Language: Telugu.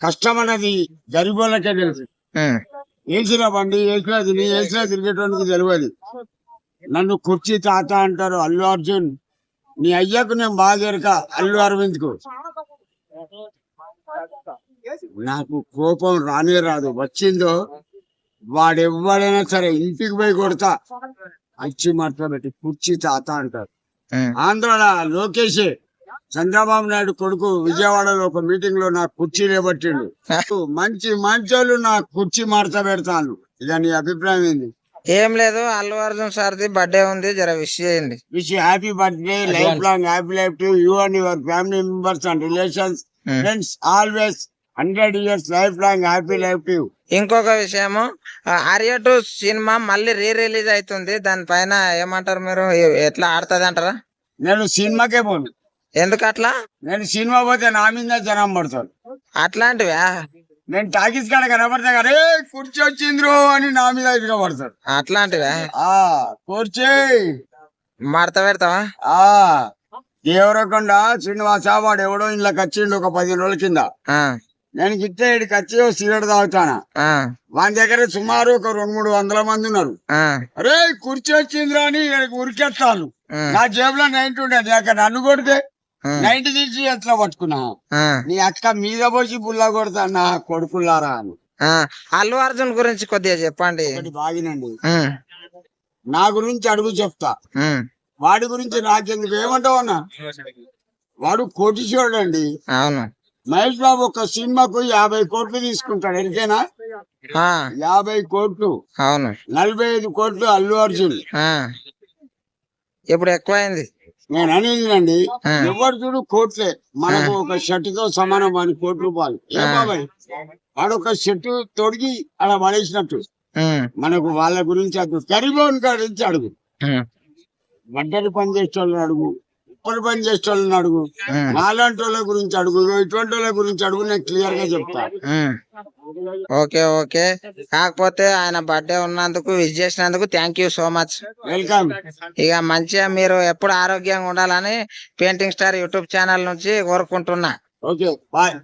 కష్టం అన్నది గరిబోళ్ళకే తెలుసు ఏసిన బండి ఏసిన తిని ఏసిన తిరిగేటోనికి తెలియదు. నన్ను కుర్చీ తాత అంటారు అల్లు అర్జున్. నీ అయ్యకు నేను బాగా అల్లు అరవింద్కు నాకు కోపం రానే రాదు. వచ్చిందో వాడెవ్వడైనా సరే ఇంటికి పోయి కొడతా. అచ్చి మట్ల పెట్టి కుర్చీ తాత అంటారు. ఉమ్, ఆంధ్రాలో లోకేష్. చంద్రబాబు నాయుడు కొడుకు విజయవాడలో ఒక మీటింగ్లో నాకు కుర్చీ లేబట్టిండు మంచి మంచోళ్ళు నా కుర్చీ మార్చ పెడతాను ఇక నీ అభిప్రాయం ఏంది? ఏం లేదు అల్లు అర్జున్ సార్ది బర్త్డే ఉంది జర విష్ చేయండి. Wish happy birthday life long happy life to you and your family members and relations. Friends always hundred years life long happy life to ఇంకొక విషయము ఆర్య టూ సినిమా మళ్ళీ రీ రిలీజ్ అవుతుంది. దానిపైన ఏమంటారు మీరు? ఎట్లా ఆడుతుంది అంటారా నేను సినిమాకే పోను. ఎందుకు అట్లా నేను సినిమా పోతే నా మీద జనం పడతారు. అట్లాంటివా? నేను టాకీస్ కాడ కనబడతా కానీ "ఏ, కుర్చీ వచ్చింద్రో అని నా మీద ఇదిగా పడతారు అట్లాంటివా? ఆ కుర్చీ. మడత పెడతావా? ఆ దేవరకొండ శ్రీనివాస వాడు ఎవడో ఇళ్ళకి వచ్చిండు ఒక పదిహేను రోజుల కింద. నేను గిట్టే ఇక్కడికి వచ్చి సిగరెట్ తాగుతానా? వాని దగ్గర సుమారు ఒక రెండు మూడు వందల మంది ఉన్నారు. అరే కుర్చీ వచ్చిందిరా అని ఉరికెత్తాను నా జేబులో నైన్టీ ఉండేది అక్కడ నన్ను కొడితే. నైన్టీ తీసి ఎట్లా పట్టుకున్నా నీ అక్క మీద పోసి బుల్ల కొడతా నా కొడుకులారా అని. అల్లు అర్జున్ గురించి కొద్దిగా చెప్పండి. బాగినండి. నా గురించి అడుగు చెప్తా. వాడి గురించి నాకెందుకు? ఏమంటావు అన్న? వాడు కోటీశ్వరుడు అండి అవును. మహేష్ బాబు ఒక సినిమాకు యాభై కోట్లు తీసుకుంటాడు. ఎందుకేనా ఆ, యాభై కోట్లు. అవును. నలభై ఐదు కోట్లు అల్లు అర్జున్. ఇప్పుడు ఎక్కువైంది. నేను అనేది అండి ఆ. ఎవరు చూడు కోట్లే. మనకు ఒక షర్ట్తో సమానం అని కోటి రూపాయలు. ఏ. బాబాయ్? వాడు ఒక షర్ట్ తొడిగి అలా పడేసినట్టు. మనకు వాళ్ళ గురించి అడుగు. గరీబోన్ గురించి అడుగు. గడ్డలు పని చేసే వాళ్ళని అడుగు. ఉప్పలు పని చేసే వాళ్ళని అడుగు నాలాంటి వాళ్ళ గురించి అడుగు. ఇటువంటి వాళ్ళ గురించి అడుగు నేను క్లియర్గా చెప్తా. Okay okay. కాకపోతే ఆయన బర్త్డే ఉన్నందుకు విజ్ చేసినందుకు thank you so much welcome ఇక మంచిగా మీరు ఎప్పుడు ఆరోగ్యంగా ఉండాలని పెయింటింగ్ స్టార్ యూట్యూబ్ ఛానల్ నుంచి కోరుకుంటున్నా. Okay bye